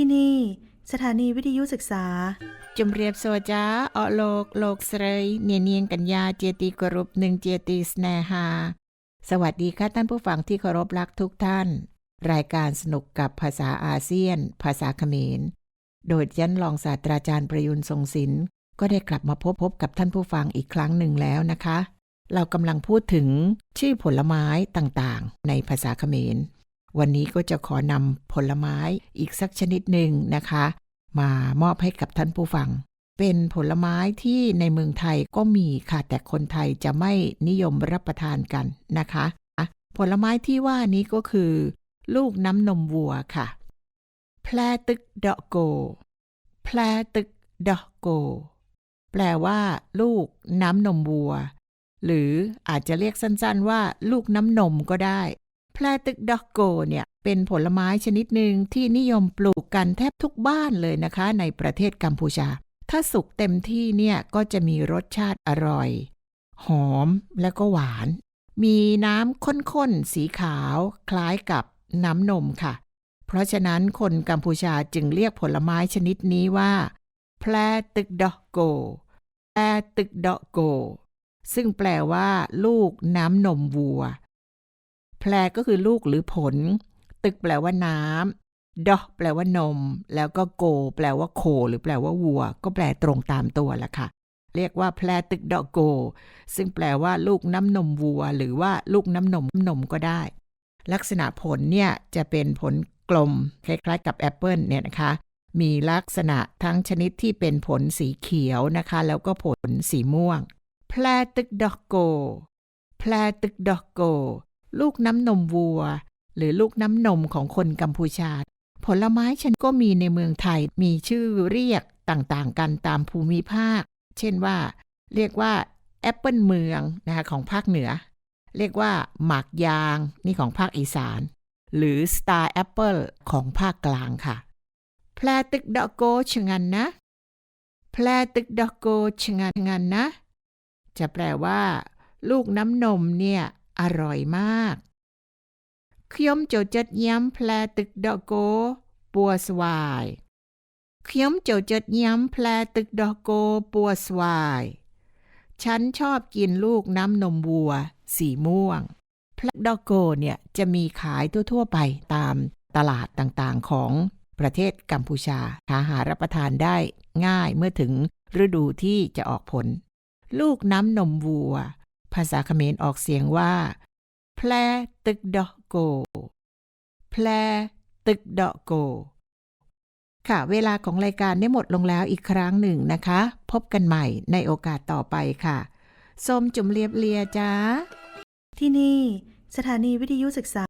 ที่นี่ สถานีวิทยุศึกษา จุมเรียบโซจ้าออโลก โลกเสยเนียนเนียงกัญญาเจตีกรุปหนึ่งเจตีสแนหา สวัสดีค่ะท่านผู้ฟังที่เคารพรักทุกท่าน รายการสนุกกับภาษาอาเซียน ภาษาเขมร โดยยันลองศาสตราจารย์ประยุนทรงศิลป์ก็ได้กลับมาพบพบกับท่านผู้ฟังอีกครั้งหนึ่งแล้วนะคะ เรากำลังพูดถึงชื่อผลไม้ต่างๆ ในภาษาเขมร วันนี้ก็จะขอนำผลไม้อีกสักชนิดหนึ่งนะคะ มามอบให้กับท่านผู้ฟัง เป็นผลไม้ที่ในเมืองไทยก็มีค่ะ แต่คนไทยจะไม่นิยมรับประทานกันนะคะผลไม้ที่ว่านี้ก็คือ ลูกน้ำนมวัวค่ะ แพลตึกดอกโก แพลตึกดอกโก แปลว่า ลูกน้ำนมวัว หรืออาจจะเรียกสั้นๆว่า ลูกน้ำนมก็ได้ แพลตึกดอกโกเนี่ยเป็นผลไม้ชนิดหนึ่งที่นิยมปลูกกันแทบทุกบ้านเลยนะคะ ในประเทศกัมพูชา ถ้าสุกเต็มที่เนี่ยก็จะมีรสชาติอร่อย หอมและก็หวาน มีน้ำข้นๆ สีขาวคล้ายกับน้ำนมค่ะ เพราะฉะนั้นคนกัมพูชาจึงเรียกผลไม้ชนิดนี้ว่า แพลตึกดอกโก แพลตึกดอกโก ซึ่งแปลว่า ลูกน้ำนมวัว แพลก็คือลูกหรือผล ตึกแปลว่าน้ำดอแปลว่านม แล้วก็โก แปลว่าโค หรือแปลว่าวัว ก็แปลตรงตามตัวละค่ะ เรียกว่าแพลตึกดอกโก ซึ่งแปลว่าลูกน้ำนมวัว หรือว่าลูกน้ำนมนมก็ได้ ลักษณะผลเนี่ยจะเป็นผลกลมคล้ายๆ กับแอปเปิลเนี่ยนะคะ มีลักษณะทั้งชนิดที่เป็นผลสีเขียวนะคะ แล้วก็ผลสีม่วง แพลตึกดอกโก แพลตึกดอกโก ลูกน้ำนมวัว หรือลูกน้ำนมของคนกัมพูชา ผลไม้ฉันก็มีในเมืองไทยมีชื่อเรียกต่างๆ กันตามภูมิภาค เช่นว่า เรียกว่าแอปเปิลเมืองนะคะของภาคเหนือ เรียกว่าหมากยางนี่ของภาคอีสาน หรือสตาร์แอปเปิลของภาคกลางค่ะแพลตึกดอกโกชงันนะแพลตึกดอกโกชงันงันนะ จะแปลว่า ลูกน้ำนมเนี่ย อร่อยมากขยมโจจัดย้ำแพลตึกดอกโก ปัวสวายขยมโจจัดย้ำแพลตึกดอกโก ปัวสวาย ฉันชอบกินลูกน้ำนมวัว สีม่วงแพลดอกโกเนี่ยจะมีขายทั่ว ๆ ไปตามตลาดต่างๆของประเทศกัมพูชา หาหารับประทานได้ง่ายเมื่อถึงฤดูที่จะออกผล ลูกน้ำนมวัว ภาษาเขมรออกเสียงว่า แพลตึกดอกโก แพลตึกดอกโก ค่ะเวลาของรายการได้หมดลงแล้วอีกครั้งหนึ่งนะคะ พบกันใหม่ในโอกาสต่อไปค่ะส้มจุ่มเรียบเลียจ้าที่นี่ สถานีวิทยุศึกษา